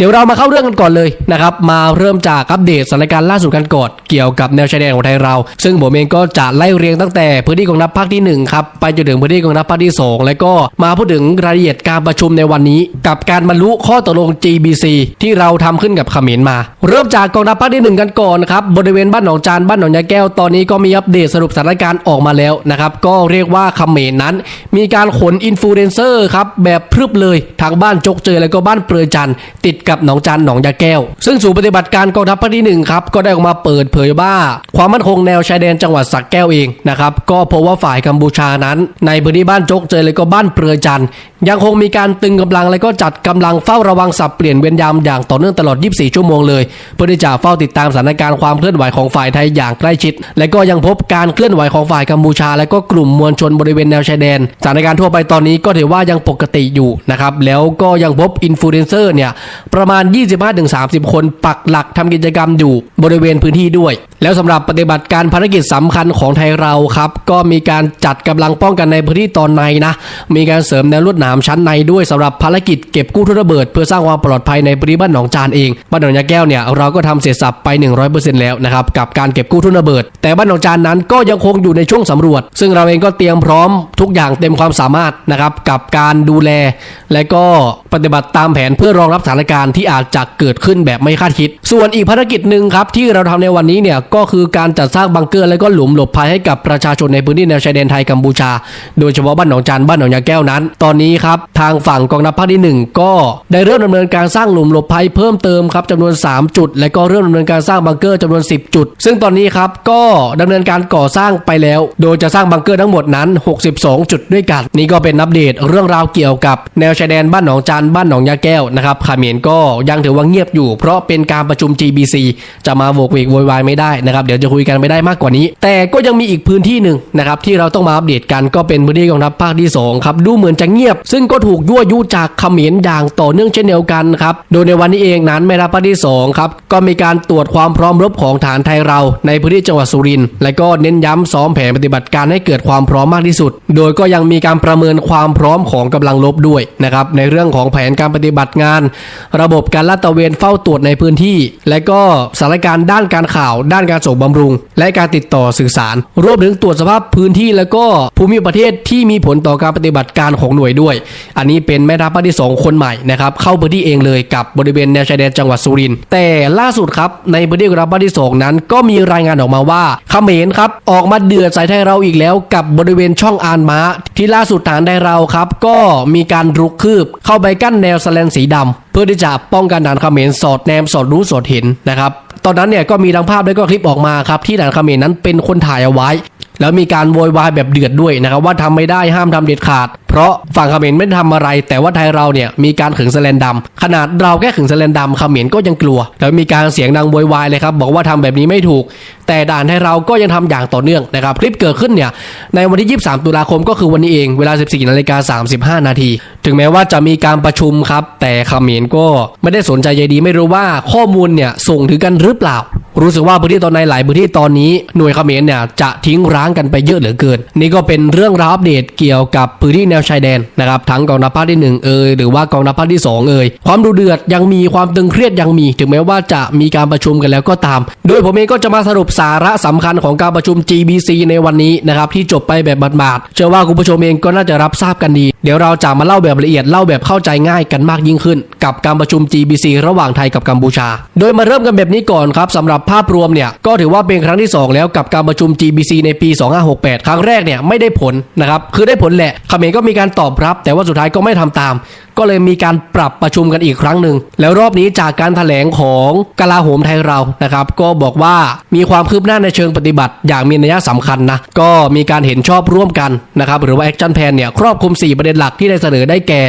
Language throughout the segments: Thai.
เดี๋ยวเรามาเข้าเรื่องกันก่อนเลยนะครับมาเริ่มจากอัปเดตสถานการณ์ล่าสุดกันก่อนเกี่ยวกับแนวชายแดนของไทยเรา ซึ่งผมเองก็จะไล่เรียงตั้งแต่พื้นที่กองทัพภาคที่1ครับไปจนถึงพื้นที่กองทัพภาคที่ 2 แล้วก็มาพูดถึงรายละเอียดการประชุมในวันนี้ กับการบรรลุข้อตกลง GBC ที่เราทำขึ้นกับเขมรมา เริ่มจากกองทัพภาคที่หนึ่งกันก่อนครับบริเวณบ้านหนองจานบ้านหนองยาแก้วตอนนี้ก็มีอัปเดตสรุปสถานการณ์ออกมาแล้วนะครับก็เรียกว่าเขมรนั้น มีการขนอินฟลูเอนเซอร์ครับแบบพรึบเลยทางบ้านจกเจอแล้วก็บ้านเปลือยจันติดกับหนองจันหนองยาแก้ว ซึ่งศูนย์ปฏิบัติการกองทัพภาคที่หนึ่งครับก็ได้ออกมาเปิดเผยว่า ความมั่นคงแนวชายแดนจังหวัดสักแก้วเองนะครับก็พบว่าฝ่ายกัมพูชานั้น ในพื้นที่บ้านจกเจอเลยก็บ้านเปลือยจันทร์ ยังคงมีการตึงกำลังและก็จัดกำลังเฝ้าระวังสับเปลี่ยนเวรยามอย่างต่อเนื่องตลอด 24 ชั่วโมงเลย เพื่อที่จะเฝ้าติดตามสถานการณ์ความเคลื่อนไหวของฝ่ายไทยอย่างใกล้ชิด และก็ยังพบการเคลื่อนไหวของฝ่ายกัมพูชา และก็กลุ่มมวลชนบริเวณแนวชายแดนสถานการณ์ทั่วไปตอนนี้ก็ถือว่ายังปกติอยู่นะครับแล้วก็ยังพบอินฟลูเอนเซอร์เนี่ยประมาณ 25-30 คนปักหลักทำกิจกรรมอยู่บริเวณพื้นที่ด้วย แล้วสำหรับปฏิบัติการภารกิจสำคัญของไทยเราครับก็มีการจัดกำลังป้องกันในพื้นที่ตอนในนะ มีการเสริมแนวลวดหนามชั้นในด้วยสำหรับภารกิจเก็บกู้ทุนระเบิด เพื่อสร้างความปลอดภัยในพื้นที่บ้านหนองจานเองบ้านหนองยาแก้วเนี่ยเราก็ทำเสร็จสับไป 100%แล้วนะครับกับการเก็บกู้ทุนระเบิด แต่บ้านหนองจานนั้นก็ยังคงอยู่ในช่วงสำรวจ ซึ่งเราเองก็เตรียมพร้อมทุกอย่างเต็มความสามารถนะครับกับการดูแล และก็ปฏิบัติตามแผนเพื่อรองรับสถานการณ์ที่อาจจะเกิดขึ้นแบบไม่คาดคิด ส่วนอีกภารกิจหนึ่งครับที่เราทำในวันนี้เนี่ยก็คือการจัดสร้างบังเกอร์และก็หลุมหลบภัยให้กับประชาชนในพื้นที่แนวชายแดนไทยกัมพูชา โดยเฉพาะบ้านหนองจานบ้านหนองยาแก้วนั้น ตอนนี้ครับทางฝั่งกองทัพภาคที่หนึ่งก็ได้เริ่มดำเนินการสร้างหลุมหลบภัยเพิ่มเติมครับจำนวน 3 จุด และก็เริ่มดำเนินการสร้างบังเกอร์จำนวน 10 จุด ซึ่งตอนนี้ครับก็ดำเนินการก่อสร้างไปแล้ว โดยจะสร้างบังเกอร์ทั้งหมดนั้น 62 จุดด้วยกันนี่ก็เป็นอัปเดตเรื่องราวเกี่ยวกับแนวชายแดนบ้านหนองจานบ้านหนองยาแก้วนะครับเขมรก็ยังถือว่าเงียบอยู่ เพราะเป็นการประชุม GBC จะมาโวกเวกโวยวายไม่ได้นะครับเดี๋ยวจะคุยกันไม่ได้มากกว่านี้ แต่ก็ยังมีอีกพื้นที่หนึ่งนะครับที่เราต้องมาอัปเดตกันก็เป็นพื้นที่กองทัพภาคที่สองครับดูเหมือนจะเงียบ ซึ่งก็ถูกยั่วยุจากเขมรอย่างต่อเนื่องเช่นเดียวกันครับโดยในวันนี้เองนั้นแม่ทัพภาคที่สองครับก็มีการตรวจความพร้อมรบของฐานไทยเราในพื้นที่จังหวัดสุรินทร์และก็เน้นย้ำซ้อมแผนปฏิบัติการให้เกิดความพร้อมมากที่สุด โดยก็ยังมีการประเมินความพร้อมของกำลังรบด้วยนะครับในเรื่องของแผนการปฏิบัติงาน ระบบการลาดตระเวนเฝ้าตรวจในพื้นที่ และก็สถานการณ์ด้านการข่าวด้านการส่งบำรุง และการติดต่อสื่อสาร รวมถึงตรวจสภาพพื้นที่ แล้วก็ภูมิประเทศที่มีผลต่อการปฏิบัติการของหน่วยด้วย อันนี้เป็นแม่ทัพภาคที่สองคนใหม่นะครับเข้าพื้นที่เองเลยกับบริเวณแนวชายแดนจังหวัดสุรินทร์แต่ล่าสุดครับในพื้นที่กองทัพภาคที่สองนั้น ก็มีรายงานออกมาว่าเขมรครับออกมาเดือดใส่ไทยเราอีกแล้ว กับบริเวณช่องอานม้า ที่ล่าสุดฐานไทยเราครับ ก็มีการรุกคืบ เข้าไปกั้นแนวสแลนสีดำเพื่อที่จะป้องกันด่านเขมรสอดแนมสอดรู้สอดเห็นนะครับ ตอนนั้นเนี่ยก็มีทั้งภาพและก็คลิปออกมาครับที่ด่านเมรนั้นเป็นคนถ่ายเอาไว้ แล้วมีการโวยวายแบบเดือดด้วยนะครับว่าทำไม่ได้ห้ามทำเด็ดขาด เพราะฝั่งเขมรไม่ได้ทำอะไร แต่ว่าไทยเราเนี่ยมีการขึงแสแลนดำขนาดเราแค่ขึงแสแลนดำเขมรก็ยังกลัว แล้วมีการเสียงดังโวยวายเลยครับบอกว่าทำแบบนี้ไม่ถูก แต่ด่านไทยเราก็ยังทำอย่างต่อเนื่องนะครับคลิปเกิดขึ้นเนี่ยในวันที่ 23 ตุลาคมก็คือวันนี้เองเวลา 14นาฬิกา35 นาที ถึงแม้ว่าจะมีการประชุมครับ แต่เขมรก็ไม่ได้สนใจใยดีไม่รู้ว่าข้อมูลเนี่ยส่งถึงกันหรือเปล่า รู้สึกว่าพื้นที่ตอนในหลายพื้นที่ตอนนี้หน่วยเขมรเนี่ยจะทิ้งร้างกันไปเยอะเหลือเกิน นี่ก็เป็นเรื่องราวอัปเดตเกี่ยวกับพื้นที่แนวชายแดนนะครับทั้งกองทัพภาคที่หนึ่งเอ่ยหรือว่ากองทัพภาคที่สองเอ่ยความดูเดือดยังมีความตึงเครียดยังมี ถึงแม้ว่าจะมีการประชุมกันแล้วก็ตาม โดยผมเองก็จะมาสรุปสาระสำคัญของการประชุม GBC ในวันนี้นะครับที่จบไปแบบบาดๆเชื่อว่าคุณผู้ชมเองก็น่าจะรับทราบกันดี เดี๋ยวเราจะมาเล่าแบบละเอียดเล่าแบบเข้าใจง่ายกันมากยิ่งขึ้น กับการประชุม GBC ระหว่างไทยกับกัมพูชา โดยมาเริ่มกันแบบนี้ก่อนครับสำหรับภาพรวมเนี่ยก็ถือว่าเป็นครั้งที่ 2 แล้วกับการประชุม GBC ในปี 2568 ครั้งแรกเนี่ยไม่ได้ผลนะครับคือได้ผลแหละเขมรก็มีการตอบรับ แต่ว่าสุดท้ายก็ไม่ทำตาม ก็เลยมีการปรับประชุมกันอีกครั้งหนึ่ง แล้วรอบนี้จากการถแถลงของกลาโหมไทยเรานะครับ ก็บอกว่ามีความคืบหน้าในเชิงปฏิบัติอย่างมีนัยสำคัญนะ ก็มีการเห็นชอบร่วมกันนะครับ หรือว่าแอคชั่นแพนเนี่ยครอบคลุม 4 ประเด็นหลักที่ได้เสนอได้แก่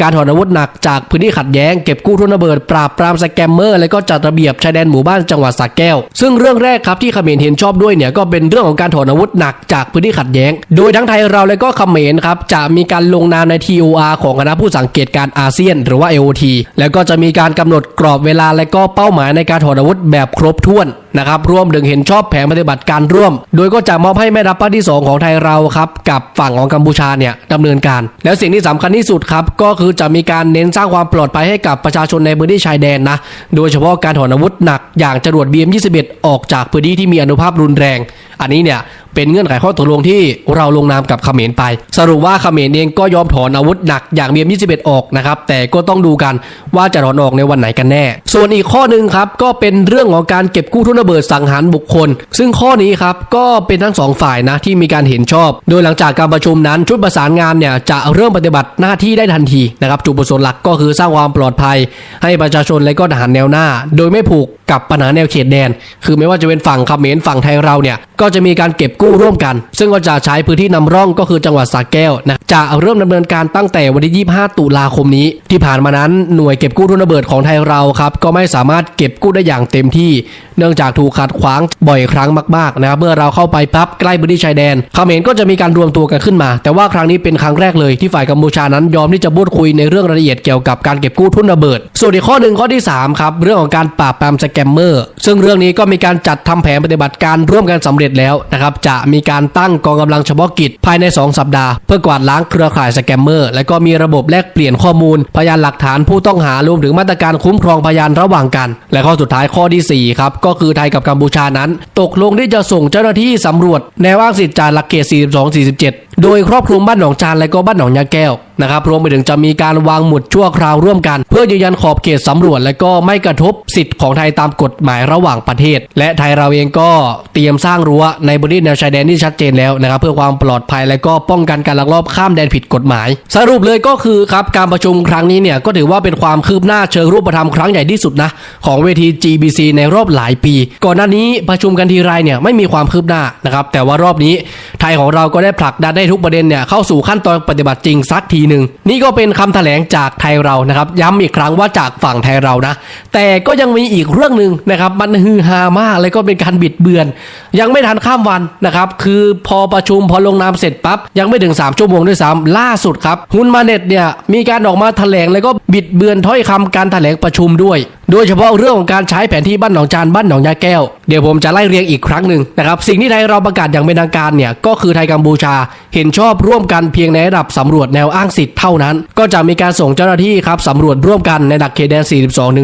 การถอนอาวุธหนักจากพื้นที่ขัดแย้งเก็บกู้ทุนระเบิดปราบปรามสแกมเมอร์ และก็จัดระเบียบชายแดนหมู่บ้านจังหวัดสระแก้ว ซึ่งเรื่องแรกครับที่เขมรเห็นชอบด้วยเนี่ยก็เป็นเรื่องของการถอนอาวุธหนักจากพื้นที่ขัดแย้ง โดยทั้งไทยเราและก็เขมรครับจะมีการลงนามใน TOR ของคณะผู้สังเกตตการอาเซียน หรือว่า AOT แล้วก็จะมีการกำหนดกรอบเวลาและก็เป้าหมายในการถอดอาวุธแบบครบถ้วน นะครับร่วมถึงเห็นชอบแผนปฏิบัติการร่วม โดยก็จะมอบให้แม่ทัพภาคที่ 2 ของไทยเราครับกับฝั่งของกัมพูชาเนี่ยดำเนินการ แล้วสิ่งที่สำคัญที่สุดครับก็คือจะมีการเน้นสร้างความปลอดภัยให้กับประชาชนในพื้นที่ชายแดนนะโดยเฉพาะการถอนอาวุธหนักอย่างจรวด BM21 ออกจากพื้นที่ที่มีอนุภาพรุนแรง อันนี้เนี่ยเป็นเงื่อนไขข้อตกลงที่เราลงนามกับเขมรไป สรุปว่าเขมรเองก็ยอมถอนอาวุธหนักอย่าง BM21 ออกนะครับ แต่ก็ต้องดูกันว่าจะถอนออกในวันไหนกันแน่ ส่วนอีกข้อหนึ่งครับ ก็เป็นเรื่องของการเก็บกู้ทุนระเบิดสังหารบุคคล ซึ่งข้อนี้ครับก็เป็นทั้งสองฝ่ายนะที่มีการเห็นชอบ โดยหลังจากการประชุมนั้นชุดประสานงานเนี่ยจะเริ่มปฏิบัติหน้าที่ได้ทันทีนะครับจุดประสงค์หลักก็คือสร้างความปลอดภัย ให้ประชาชนและก็ทหารแนวหน้า โดยไม่ผูกกับปัญหาแนวเขตแดน คือไม่ว่าจะเป็นฝั่งเขมรฝั่งไทยเราเนี่ยก็จะมีการเก็บกู้ร่วมกัน ซึ่งก็จะใช้พื้นที่นำร่องก็คือจังหวัดสระแก้วนะจะเริ่มดำเนินการตั้งแต่วันที่ 25 ตุลาคมนี้ ที่ผ่านมานั้นหน่วยเก็บกู้ทุนระเบิดของไทยเราครับก็ไม่สามารถเก็บกู้ได้อย่างเต็มที่ เนื่องจากถูกขัดขวางบ่อยครั้งมากๆนะครับเมื่อเราเข้าไปปั๊บใกล้พื้นที่ชายแดนเขมรก็จะมีการรวมตัวกันขึ้นมา แต่ว่าครั้งนี้เป็นครั้งแรกเลยที่ฝ่ายกัมพูชานั้นยอมที่จะพูดคุยในเรื่องรายละเอียดเกี่ยวกับการเก็บกู้ทุนระเบิด ส่วนอีกข้อหนึ่งข้อที่3ครับเรื่องของการปราบปรามสแกมเมอร์ซึ่งเรื่องนี้ก็มีการจัดทำแผนปฏิบัติการร่วมกันสำเร็จแล้วนะครับจะมีการตั้งกองกำลังเฉพาะกิจภายใน 2 สัปดาห์เพื่อกวาดล้างเครือข่ายสแกมเมอร์และก็มีระบบแลกเปลี่ยนข้อมูล พยานหลักฐานผู้ต้องหารวมถึงมาตรการคุ้มครองพยานระหว่างกัน และข้อสุดท้ายข้อที่4ครับก็คือไทยกับกัมพูชานั้น ตกลงที่จะส่งเจ้าหน้าที่สำรวจ แนวอ้างสิทธิ์จานหลักเขต 42-47 โดยครอบคลุมบ้านหนองจานและก็บ้านหนองยาแก้วนะครับรวมไปถึงจะมีการวางหมุดชั่วคราวร่วมกัน เพื่อยืนยันขอบเขตสำรวจ และก็ไม่กระทบสิทธิ์ของไทยตามกฎหมายระหว่างประเทศ และไทยเราเองก็เตรียมสร้างรั้วในบริเวณแนวชายแดนที่ชัดเจนแล้วนะครับเพื่อความปลอดภัยและก็ป้องกันการลักลอบข้ามแดนผิดกฎหมาย สรุปเลยก็คือครับการประชุมครั้งนี้เนี่ยก็ถือว่าเป็นความคืบหน้าเชิงรูปธรรมครั้งใหญ่ที่สุดนะของเวที GBC ในรอบหลายปี ก่อนหน้านี้ประชุมกันทีไรเนี่ยไม่มีความคืบหน้านะครับแต่ว่ารอบนี้ไทยของเราก็ได้ผลักดันได้ทุกประเด็นเนี่ยเข้าสู่ขั้นตอนปฏิบัติจริงสักทีหนึ่งนี่ก็เป็นคำแถลงจากไทยเรานะครับ ย้ำอีกครั้งว่าจากฝั่งไทยเรานะ แต่ก็ยังมีอีกเรื่องหนึ่งนะครับมันฮือฮามากแล้วก็เป็นการบิดเบือน ยังไม่ทันข้ามวันนะครับคือพอประชุมพอลงนามเสร็จปั๊บยังไม่ถึง 3 ชั่วโมงด้วยซ้ำล่าสุดครับฮุนมาเน็ตเนี่ยมีการออกมาแถลงแล้วก็บิดเบือนถ้อยคำการแถลงประชุมด้วยโดยเฉพาะเรื่องของการใช้แผนที่บ้านหนองจานบ้านหนองยาแก้ว เดี๋ยวผมจะไล่เรียงอีกครั้งหนึ่งนะครับ สิ่งที่ไทยเราประกาศอย่างเป็นทางการเนี่ย ก็คือไทยกัมพูชาเห็นชอบร่วมกันเพียงในระดับสำรวจแนวอ้างสิทธิ์เท่านั้น ก็จะมีการส่งเจ้าหน้าที่ครับสำรวจร่วมกันในดักเขตแดน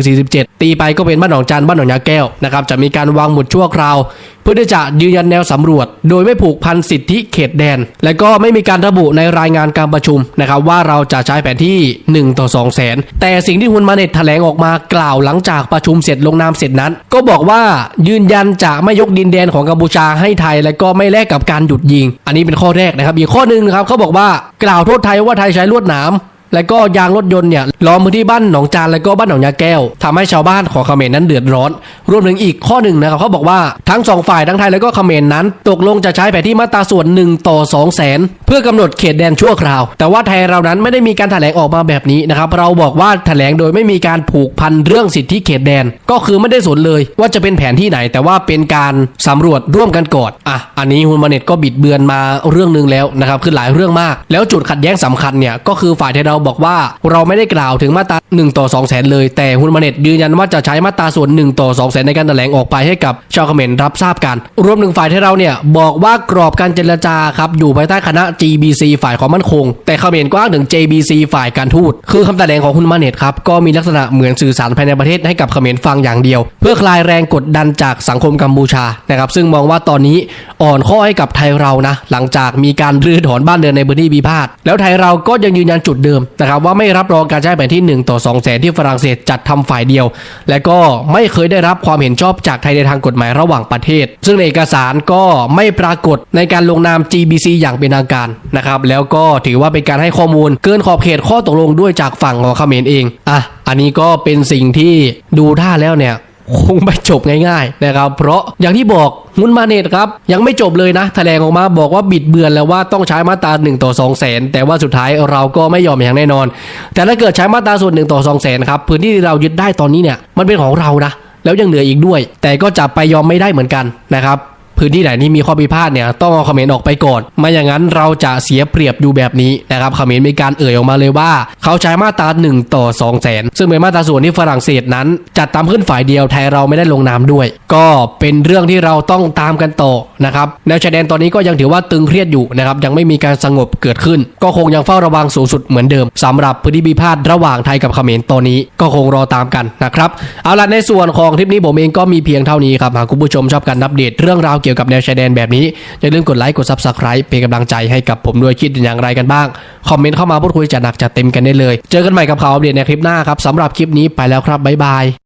42-47 ตีไปก็เป็นบ้านหนองจานบ้านหนองยาแก้วนะครับจะมีการวางหมุดชั่วคราวเพื่อที่จะยืนยันแนวสำรวจ โดยไม่ผูกพันสิทธิเขตแดน และก็ไม่มีการระบุในรายงานการประชุมนะครับว่าเราจะใช้แผนที่ 1 ต่อ2แสนแต่สิ่งที่ฮุนมาเน็ตแถลงออกมากล่าวหลังจากประชุมเสร็จลงนามเสร็จนั้น ก็บอกว่ายืนยันจะไม่ยกดินแดนของกัมพูชาให้ไทย และก็ไม่แลกกับการหยุดยิง อันนี้เป็นข้อแรกนะครับอีกข้อหนึ่งนะครับเขาบอกว่ากล่าวโทษไทยว่าไทยใช้ลวดหนาม และก็ยางรถยนต์เนี่ยล้อมพื้นที่บ้านหนองจานและก็บ้านหนองยาแก้วทำให้ชาวบ้านของเขมรนั้นเดือดร้อน รวมถึงอีกข้อหนึ่งนะครับเขาบอกว่าทั้งสองฝ่ายทั้งไทยและก็เขมรนั้น ตกลงจะใช้แผนที่มาตราส่วน1ต่อ2 0 0แสนเพื่อกำหนดเขตแดนชั่วคราว แต่ว่าไทยเรานั้นไม่ได้มีการแถลงออกมาแบบนี้นะครับเราบอกว่าแถลงโดยไม่มีการผูกพันเรื่องสิทธิเขตแดน ก็คือไม่ได้สนเลยว่าจะเป็นแผนที่ไหน แต่ว่าเป็นการสำรวจร่วมกันก่อนอะอันนี้ฮุนมาเน็ตก็บิดเบือนมาเรื่องหนึ่งแล้วนะครับคือหลายเรื่องมาก แล้วจุดขัดแย้งสำคัญเนี่ยก็คือฝ่ายไทยเราบอกว่าเราไม่ได้กล่าวถึงมาตรา1ต่อ2แสนเลย แต่ฮุนมาเน็ตยืนยันว่าจะใช้มาตราส่วน1ต่อ2แสนในการแถลงออกไปให้กับชาวเขมรรับทราบกัน รวมถึงฝ่ายไทยเราเนี่ยบอกว่ากรอบการเจรจาครับอยู่ภายใต้คณะ GBC ฝ่ายความมั่นคง แต่เขมรก็อ้างถึง JBC ฝ่ายการทูต คือคำแถลงของฮุนมาเน็ตครับก็มีลักษณะเหมือนสื่อสารภายในประเทศให้กับเขมรฟังอย่างเดียว เพื่อคลายแรงกดดันจากสังคมกัมพูชานะครับซึ่งมองว่าตอนนี้อ่อนข้อให้กับไทยเรานะหลังจากมีการรื้อถอนบ้านเรือนในพื้นที่พิพาทแล้วไทยเราก็ยังยืนยันจุดเดิมนะครับว่าไม่รับรองการใช้แผนที่ 1 ต่อ 2 แสนที่ฝรั่งเศสจัดทำฝ่ายเดียว และก็ไม่เคยได้รับความเห็นชอบจากไทยในทางกฎหมายระหว่างประเทศ ซึ่งในเอกสารก็ไม่ปรากฏในการลงนาม GBC อย่างเป็นทางการนะครับแล้วก็ถือว่าเป็นการให้ข้อมูลเกินขอบเขตข้อตกลงด้วยจากฝั่งของเขมรเองอะอันนี้ก็เป็นสิ่งที่ดูท่าแล้วเนี่ย คงไม่จบง่ายๆนะครับ เพราะอย่างที่บอกมุนมาเนตครับ ยังไม่จบเลยนะแถลงออกมาบอกว่าบิดเบือนแล้วว่าต้องใช้มาตรา1ต่อ2แสนแต่ว่าสุดท้ายเราก็ไม่ยอมอย่างแน่นอน แต่ถ้าเกิดใช้มาตราส่วน1ต่อ2แสนครับพื้นที่ที่เรายึดได้ตอนนี้เนี่ยมันเป็นของเรานะแล้วยังเหลืออีกด้วย แต่ก็จะไปยอมไม่ได้เหมือนกันนะครับ พื้นที่ไหนที่มีข้อพิพาทเนี่ยต้องเอาคอมเขมรออกไปก่อนไม่อย่างนั้นเราจะเสียเปรียบอยู่แบบนี้นะครับเขมรมีการเอ่ยออกมาเลยว่า เขาใช้มาตรา1ต่อ2แสนซึ่งเป็นมาตราส่วนที่ฝรั่งเศสนั้น จัดตามขึ้นฝ่ายเดียวไทยเราไม่ได้ลงนามด้วย ก็เป็นเรื่องที่เราต้องตามกันต่อนะครับแนวชายแดนตอนนี้ก็ยังถือว่าตึงเครียดอยู่นะครับยังไม่มีการสงบเกิดขึ้น ก็คงยังเฝ้าระวังสูงสุดเหมือนเดิมสำหรับพื้นที่พิพาทระหว่างไทยกับเขมรตอนนี้ก็คงรอตามกันนะครับเอาล่ะในส่วนของคลิปนี้ผมเองก็มีเพียงเท่านี้ครับหากคุณผู้ชมชอบการอัปเดตเรื่องราวเกี่ยวกับแนวชายแดนแบบนี้ อย่าลืมกดไลค์กดซับสไครป์เป็นกำลังใจให้กับผมด้วยคิดอย่างไรกันบ้าง คอมเมนต์เข้ามาพูดคุยจัดหนักจัดเต็มกันได้เลย เจอกันใหม่กับข่าวอัปเดตในคลิปหน้าครับสำหรับคลิปนี้ไปแล้วครับบ๊ายบาย